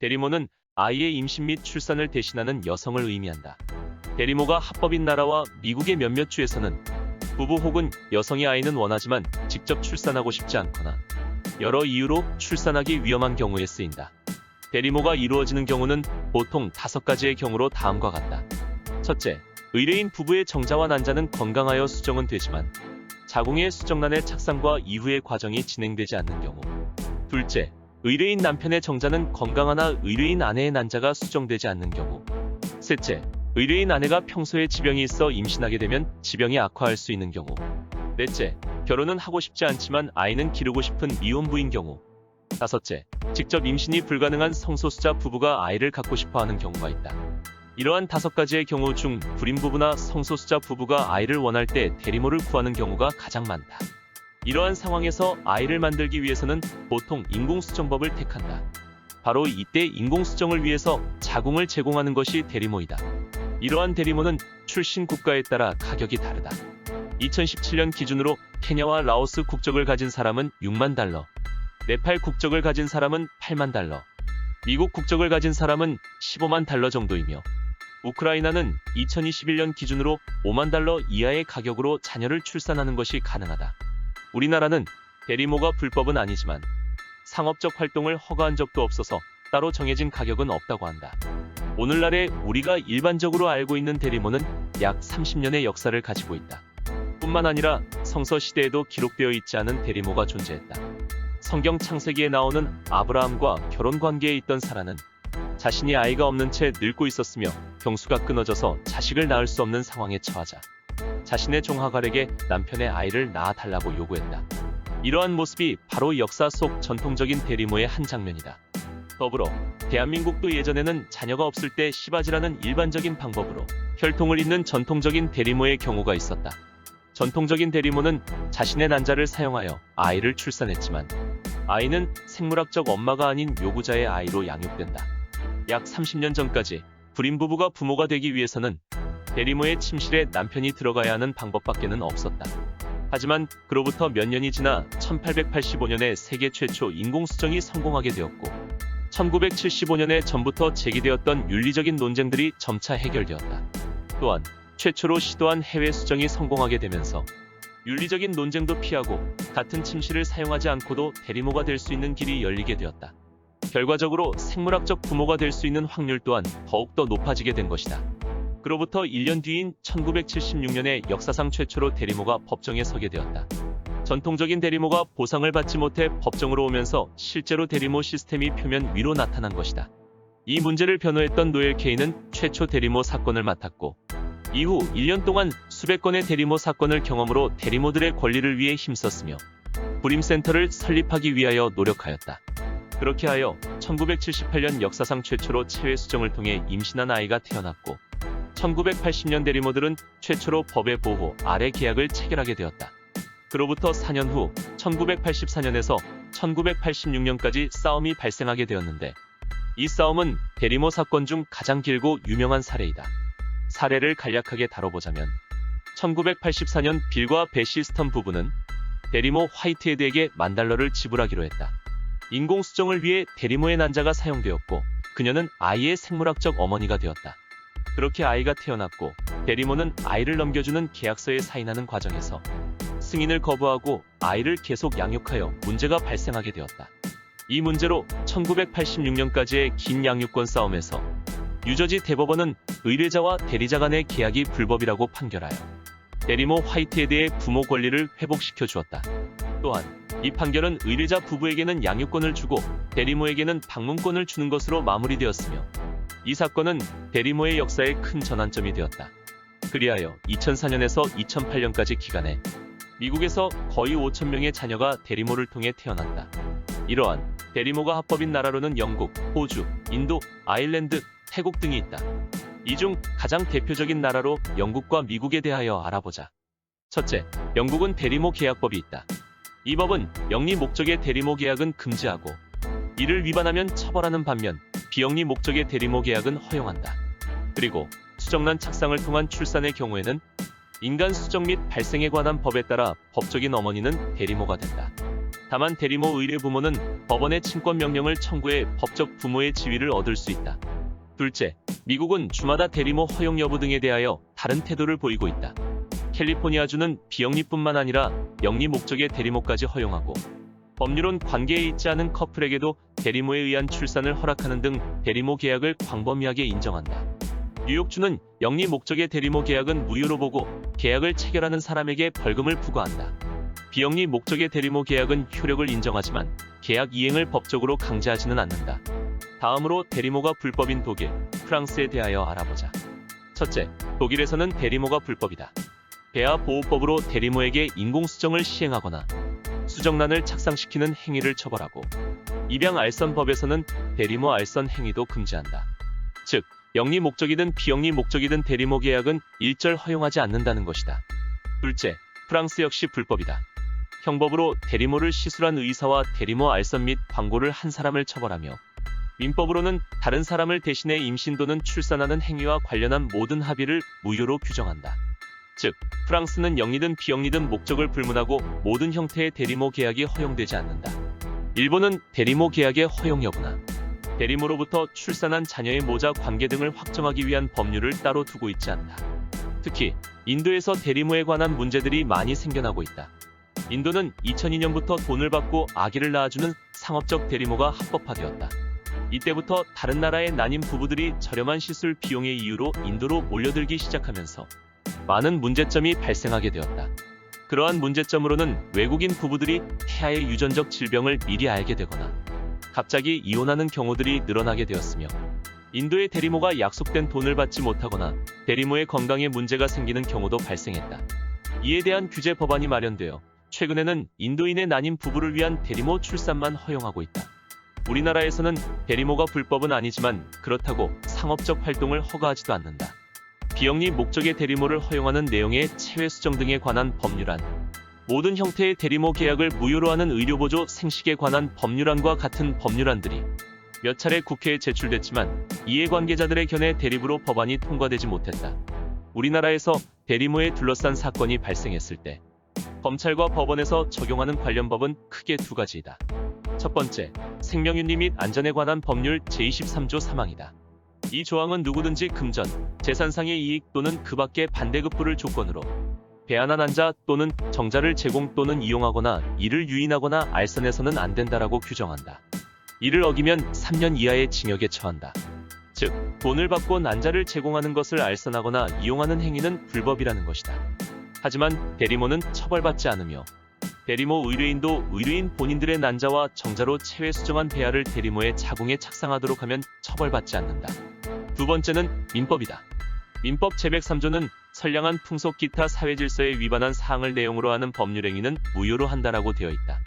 대리모는 아이의 임신 및 출산을 대신하는 여성을 의미한다. 대리모가 합법인 나라와 미국의 몇몇 주에서는 부부 혹은 여성의 아이는 원하지만 직접 출산하고 싶지 않거나 여러 이유로 출산하기 위험한 경우에 쓰인다. 대리모가 이루어지는 경우는 보통 다섯 가지의 경우로 다음과 같다. 첫째, 의뢰인 부부의 정자와 난자는 건강하여 수정은 되지만 자궁의 수정란의 착상과 이후의 과정이 진행되지 않는 경우. 둘째, 의뢰인 남편의 정자는 건강하나 의뢰인 아내의 난자가 수정되지 않는 경우. 셋째, 의뢰인 아내가 평소에 지병이 있어 임신하게 되면 지병이 악화할 수 있는 경우. 넷째, 결혼은 하고 싶지 않지만 아이는 기르고 싶은 미혼부인 경우. 다섯째, 직접 임신이 불가능한 성소수자 부부가 아이를 갖고 싶어 하는 경우가 있다. 이러한 다섯 가지의 경우 중 불임 부부나 성소수자 부부가 아이를 원할 때 대리모를 구하는 경우가 가장 많다. 이러한 상황에서 아이를 만들기 위해서는 보통 인공수정법을 택한다. 바로 이때 인공수정을 위해서 자궁을 제공하는 것이 대리모이다. 이러한 대리모는 출신 국가에 따라 가격이 다르다. 2017년 기준으로 케냐와 라오스 국적을 가진 사람은 6만 달러, 네팔 국적을 가진 사람은 8만 달러, 미국 국적을 가진 사람은 15만 달러 정도이며 우크라이나는 2021년 기준으로 5만 달러 이하의 가격으로 자녀를 출산하는 것이 가능하다. 우리나라는 대리모가 불법은 아니지만 상업적 활동을 허가한 적도 없어서 따로 정해진 가격은 없다고 한다. 오늘날에 우리가 일반적으로 알고 있는 대리모는 약 30년의 역사를 가지고 있다. 뿐만 아니라 성서 시대에도 기록되어 있지 않은 대리모가 존재했다. 성경 창세기에 나오는 아브라함과 결혼 관계에 있던 사라는 자신이 아이가 없는 채 늙고 있었으며 경수가 끊어져서 자식을 낳을 수 없는 상황에 처하자 자신의 종하갈에게 남편의 아이를 낳아 달라고 요구했다. 이러한 모습이 바로 역사 속 전통적인 대리모의 한 장면이다. 더불어 대한민국도 예전에는 자녀가 없을 때 시바지라는 일반적인 방법으로 혈통을 잇는 전통적인 대리모의 경우가 있었다. 전통적인 대리모는 자신의 난자를 사용하여 아이를 출산했지만 아이는 생물학적 엄마가 아닌 요구자의 아이로 양육된다. 약 30년 전까지 불임 부부가 부모가 되기 위해서는 대리모의 침실에 남편이 들어가야 하는 방법밖에는 없었다. 하지만 그로부터 몇 년이 지나 1885년에 세계 최초 인공수정이 성공하게 되었고 1975년에 전부터 제기되었던 윤리적인 논쟁들이 점차 해결되었다. 또한 최초로 시도한 해외 수정이 성공하게 되면서 윤리적인 논쟁도 피하고 같은 침실을 사용하지 않고도 대리모가 될 수 있는 길이 열리게 되었다. 결과적으로 생물학적 부모가 될 수 있는 확률 또한 더욱더 높아지게 된 것이다. 그로부터 1년 뒤인 1976년에 역사상 최초로 대리모가 법정에 서게 되었다. 전통적인 대리모가 보상을 받지 못해 법정으로 오면서 실제로 대리모 시스템이 표면 위로 나타난 것이다. 이 문제를 변호했던 노엘 케이는 최초 대리모 사건을 맡았고 이후 1년 동안 수백 건의 대리모 사건을 경험으로 대리모들의 권리를 위해 힘썼으며 불임센터를 설립하기 위하여 노력하였다. 그렇게 하여 1978년 역사상 최초로 체외 수정을 통해 임신한 아이가 태어났고 1980년 대 리모들은 최초로 법의 보호 아래 계약을 체결하게 되었다. 그로부터 4년 후 1984년에서 1986년까지 싸움이 발생하게 되었는데 이 싸움은 대리모 사건 중 가장 길고 유명한 사례이다. 사례를 간략하게 다뤄보자면 1984년 빌과 베시스턴 부부는 대리모 화이트헤드에게 만 달러를 지불하기로 했다. 인공수정을 위해 대리모의 난자가 사용되었고 그녀는 아이의 생물학적 어머니가 되었다. 그렇게 아이가 태어났고 대리모는 아이를 넘겨주는 계약서에 사인하는 과정에서 승인을 거부하고 아이를 계속 양육하여 문제가 발생하게 되었다. 이 문제로 1986년까지의 긴 양육권 싸움에서 유저지 대법원은 의뢰자와 대리자 간의 계약이 불법이라고 판결하여 대리모 화이트헤드의 부모 권리를 회복시켜 주었다. 또한 이 판결은 의뢰자 부부에게는 양육권을 주고 대리모에게는 방문권을 주는 것으로 마무리되었으며 이 사건은 대리모의 역사에 큰 전환점이 되었다. 그리하여 2004년에서 2008년까지 기간에 미국에서 거의 5천 명의 자녀가 대리모를 통해 태어났다. 이러한 대리모가 합법인 나라로는 영국, 호주, 인도, 아일랜드, 태국 등이 있다. 이 중 가장 대표적인 나라로 영국과 미국에 대하여 알아보자. 첫째, 영국은 대리모 계약법이 있다. 이 법은 영리 목적의 대리모 계약은 금지하고 이를 위반하면 처벌하는 반면 비영리 목적의 대리모 계약은 허용한다. 그리고 수정란 착상을 통한 출산의 경우에는 인간 수정 및 발생에 관한 법에 따라 법적인 어머니는 대리모가 된다. 다만 대리모 의뢰 부모는 법원의 친권 명령을 청구해 법적 부모의 지위를 얻을 수 있다. 둘째, 미국은 주마다 대리모 허용 여부 등에 대하여 다른 태도를 보이고 있다. 캘리포니아주는 비영리뿐만 아니라 영리 목적의 대리모까지 허용하고 법률은 관계에 있지 않은 커플에게도 대리모에 의한 출산을 허락하는 등 대리모 계약을 광범위하게 인정한다. 뉴욕주는 영리 목적의 대리모 계약은 무효로 보고 계약을 체결하는 사람에게 벌금을 부과한다. 비영리 목적의 대리모 계약은 효력을 인정하지만 계약 이행을 법적으로 강제하지는 않는다. 다음으로 대리모가 불법인 독일, 프랑스에 대하여 알아보자. 첫째, 독일에서는 대리모가 불법이다. 배아 보호법으로 대리모에게 인공수정을 시행하거나 수정란을 착상시키는 행위를 처벌하고 입양 알선법에서는 대리모 알선 행위도 금지한다. 즉, 영리 목적이든 비영리 목적이든 대리모 계약은 일절 허용하지 않는다는 것이다. 둘째, 프랑스 역시 불법이다. 형법으로 대리모를 시술한 의사와 대리모 알선 및 광고를 한 사람을 처벌하며 민법으로는 다른 사람을 대신해 임신 또는 출산하는 행위와 관련한 모든 합의를 무효로 규정한다. 즉, 프랑스는 영리든 비영리든 목적을 불문하고 모든 형태의 대리모 계약이 허용되지 않는다. 일본은 대리모 계약의 허용 여부나 대리모로부터 출산한 자녀의 모자 관계 등을 확정하기 위한 법률을 따로 두고 있지 않다. 특히 인도에서 대리모에 관한 문제들이 많이 생겨나고 있다. 인도는 2002년부터 돈을 받고 아기를 낳아주는 상업적 대리모가 합법화되었다. 이때부터 다른 나라의 난임 부부들이 저렴한 시술 비용의 이유로 인도로 몰려들기 시작하면서 많은 문제점이 발생하게 되었다. 그러한 문제점으로는 외국인 부부들이 태아의 유전적 질병을 미리 알게 되거나 갑자기 이혼하는 경우들이 늘어나게 되었으며 인도의 대리모가 약속된 돈을 받지 못하거나 대리모의 건강에 문제가 생기는 경우도 발생했다. 이에 대한 규제 법안이 마련되어 최근에는 인도인의 난임 부부를 위한 대리모 출산만 허용하고 있다. 우리나라에서는 대리모가 불법은 아니지만 그렇다고 상업적 활동을 허가하지도 않는다. 비영리 목적의 대리모를 허용하는 내용의 체외 수정 등에 관한 법률안, 모든 형태의 대리모 계약을 무효로 하는 의료보조 생식에 관한 법률안과 같은 법률안들이 몇 차례 국회에 제출됐지만 이해관계자들의 견해 대립으로 법안이 통과되지 못했다. 우리나라에서 대리모에 둘러싼 사건이 발생했을 때 검찰과 법원에서 적용하는 관련 법은 크게 두 가지이다. 첫 번째, 생명윤리 및 안전에 관한 법률 제23조 3항이다. 이 조항은 누구든지 금전, 재산상의 이익 또는 그 밖의 반대급부를 조건으로 배안한 환자 또는 정자를 제공 또는 이용하거나 이를 유인하거나 알선해서는 안 된다라고 규정한다. 이를 어기면 3년 이하의 징역에 처한다. 즉, 돈을 받고 난자를 제공하는 것을 알선하거나 이용하는 행위는 불법이라는 것이다. 하지만 대리모는 처벌받지 않으며 대리모 의뢰인도 의뢰인 본인들의 난자와 정자로 체외 수정한 배아를 대리모의 자궁에 착상하도록 하면 처벌받지 않는다. 두 번째는 민법이다. 민법 제103조는 선량한 풍속 기타 사회 질서에 위반한 사항을 내용으로 하는 법률 행위는 무효로 한다라고 되어 있다.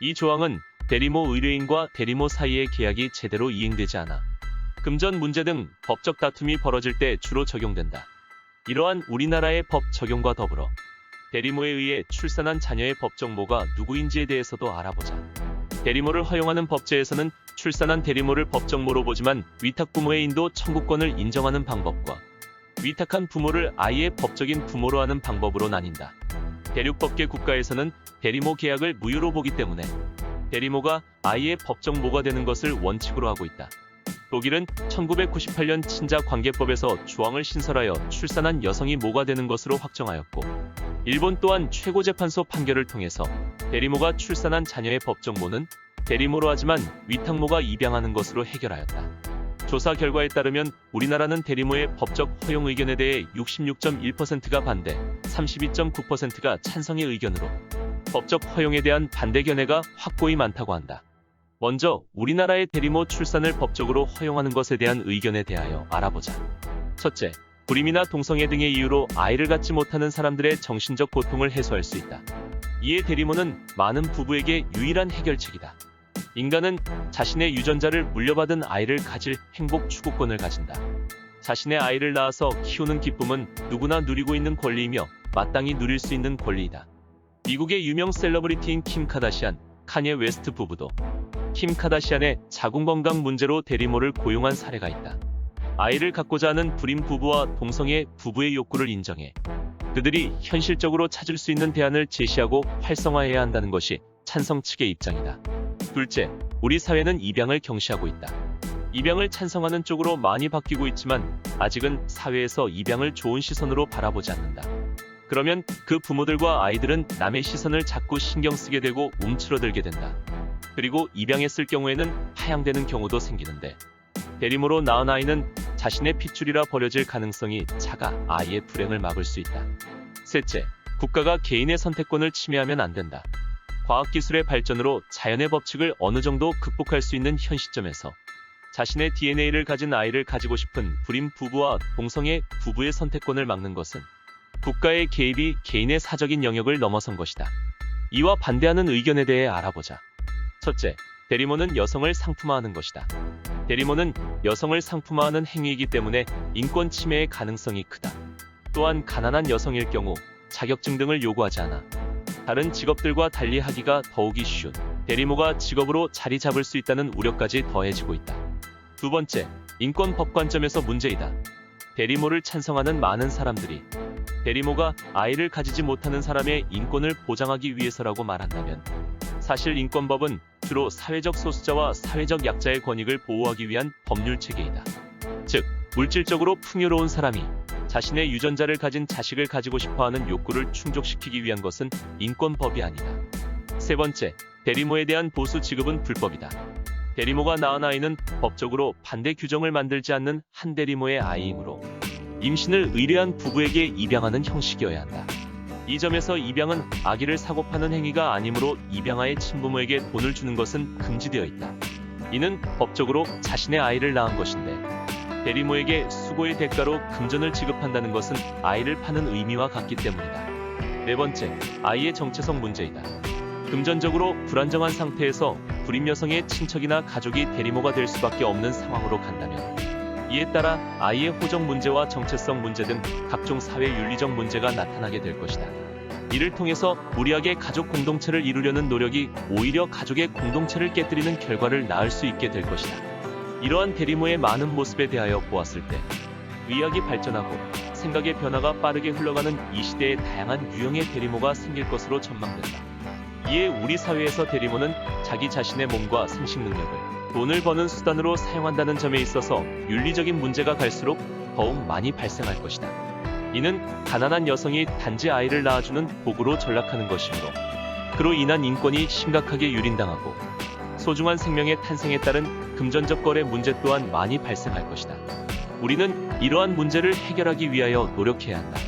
이 조항은 대리모 의뢰인과 대리모 사이의 계약이 제대로 이행되지 않아 금전 문제 등 법적 다툼이 벌어질 때 주로 적용된다. 이러한 우리나라의 법 적용과 더불어 대리모에 의해 출산한 자녀의 법정모가 누구인지에 대해서도 알아보자. 대리모를 허용하는 법제에서는 출산한 대리모를 법정모로 보지만 위탁 부모의 인도 청구권을 인정하는 방법과 위탁한 부모를 아이의 법적인 부모로 하는 방법으로 나뉜다. 대륙법계 국가에서는 대리모 계약을 무효로 보기 때문에 대리모가 아이의 법정모가 되는 것을 원칙으로 하고 있다. 독일은 1998년 친자 관계법에서 조항을 신설하여 출산한 여성이 모가 되는 것으로 확정하였고, 일본 또한 최고재판소 판결을 통해서 대리모가 출산한 자녀의 법정모는 대리모로 하지만 위탁모가 입양하는 것으로 해결하였다. 조사 결과에 따르면 우리나라는 대리모의 법적 허용 의견에 대해 66.1%가 반대, 32.9%가 찬성의 의견으로 법적 허용에 대한 반대 견해가 확고히 많다고 한다. 먼저 우리나라의 대리모 출산을 법적으로 허용하는 것에 대한 의견에 대하여 알아보자. 첫째, 불임이나 동성애 등의 이유로 아이를 갖지 못하는 사람들의 정신적 고통을 해소할 수 있다. 이에 대리모는 많은 부부에게 유일한 해결책이다. 인간은 자신의 유전자를 물려받은 아이를 가질 행복 추구권을 가진다. 자신의 아이를 낳아서 키우는 기쁨은 누구나 누리고 있는 권리이며 마땅히 누릴 수 있는 권리이다. 미국의 유명 셀러브리티인 킴 카다시안, 카니에 웨스트 부부도 킴 카다시안의 자궁 건강 문제로 대리모를 고용한 사례가 있다. 아이를 갖고자 하는 불임 부부와 동성애 부부의 욕구를 인정해 그들이 현실적으로 찾을 수 있는 대안을 제시하고 활성화해야 한다는 것이 찬성 측의 입장이다. 둘째, 우리 사회는 입양을 경시하고 있다. 입양을 찬성하는 쪽으로 많이 바뀌고 있지만 아직은 사회에서 입양을 좋은 시선으로 바라보지 않는다. 그러면 그 부모들과 아이들은 남의 시선을 자꾸 신경 쓰게 되고 움츠러들게 된다. 그리고 입양했을 경우에는 파양되는 경우도 생기는데 대리모로 낳은 아이는 자신의 핏줄이라 버려질 가능성이 작아 아이의 불행을 막을 수 있다. 셋째, 국가가 개인의 선택권을 침해하면 안 된다. 과학기술의 발전으로 자연의 법칙을 어느 정도 극복할 수 있는 현 시점에서 자신의 DNA를 가진 아이를 가지고 싶은 불임 부부와 동성애 부부의 선택권을 막는 것은 국가의 개입이 개인의 사적인 영역을 넘어선 것이다. 이와 반대하는 의견에 대해 알아보자. 첫째, 대리모는 여성을 상품화하는 것이다. 대리모는 여성을 상품화하는 행위이기 때문에 인권 침해의 가능성이 크다. 또한 가난한 여성일 경우 자격증 등을 요구하지 않아 다른 직업들과 달리 하기가 더욱이 쉬운 대리모가 직업으로 자리 잡을 수 있다는 우려까지 더해지고 있다. 두 번째, 인권법 관점에서 문제이다. 대리모를 찬성하는 많은 사람들이 대리모가 아이를 가지지 못하는 사람의 인권을 보장하기 위해서라고 말한다면 사실 인권법은 주로 사회적 소수자와 사회적 약자의 권익을 보호하기 위한 법률 체계이다. 즉, 물질적으로 풍요로운 사람이 자신의 유전자를 가진 자식을 가지고 싶어 하는 욕구를 충족시키기 위한 것은 인권법이 아니다. 세 번째, 대리모에 대한 보수 지급은 불법이다. 대리모가 낳은 아이는 법적으로 반대 규정을 만들지 않는 한 대리모의 아이이므로 임신을 의뢰한 부부에게 입양하는 형식이어야 한다. 이 점에서 입양은 아기를 사고 파는 행위가 아니므로 입양아의 친부모에게 돈을 주는 것은 금지되어 있다. 이는 법적으로 자신의 아이를 낳은 것인데 대리모에게 수고의 대가로 금전을 지급한다는 것은 아이를 파는 의미와 같기 때문이다. 네 번째, 아이의 정체성 문제이다. 금전적으로 불안정한 상태에서 불임 여성의 친척이나 가족이 대리모가 될 수밖에 없는 상황으로 간다면 이에 따라 아이의 호적 문제와 정체성 문제 등 각종 사회 윤리적 문제가 나타나게 될 것이다. 이를 통해서 무리하게 가족 공동체를 이루려는 노력이 오히려 가족의 공동체를 깨뜨리는 결과를 낳을 수 있게 될 것이다. 이러한 대리모의 많은 모습에 대하여 보았을 때 의학이 발전하고 생각의 변화가 빠르게 흘러가는 이 시대에 다양한 유형의 대리모가 생길 것으로 전망된다. 이에 우리 사회에서 대리모는 자기 자신의 몸과 생식 능력을 돈을 버는 수단으로 사용한다는 점에 있어서 윤리적인 문제가 갈수록 더욱 많이 발생할 것이다. 이는 가난한 여성이 단지 아이를 낳아주는 복으로 전락하는 것이므로 그로 인한 인권이 심각하게 유린당하고 소중한 생명의 탄생에 따른 금전적 거래 문제 또한 많이 발생할 것이다. 우리는 이러한 문제를 해결하기 위하여 노력해야 한다.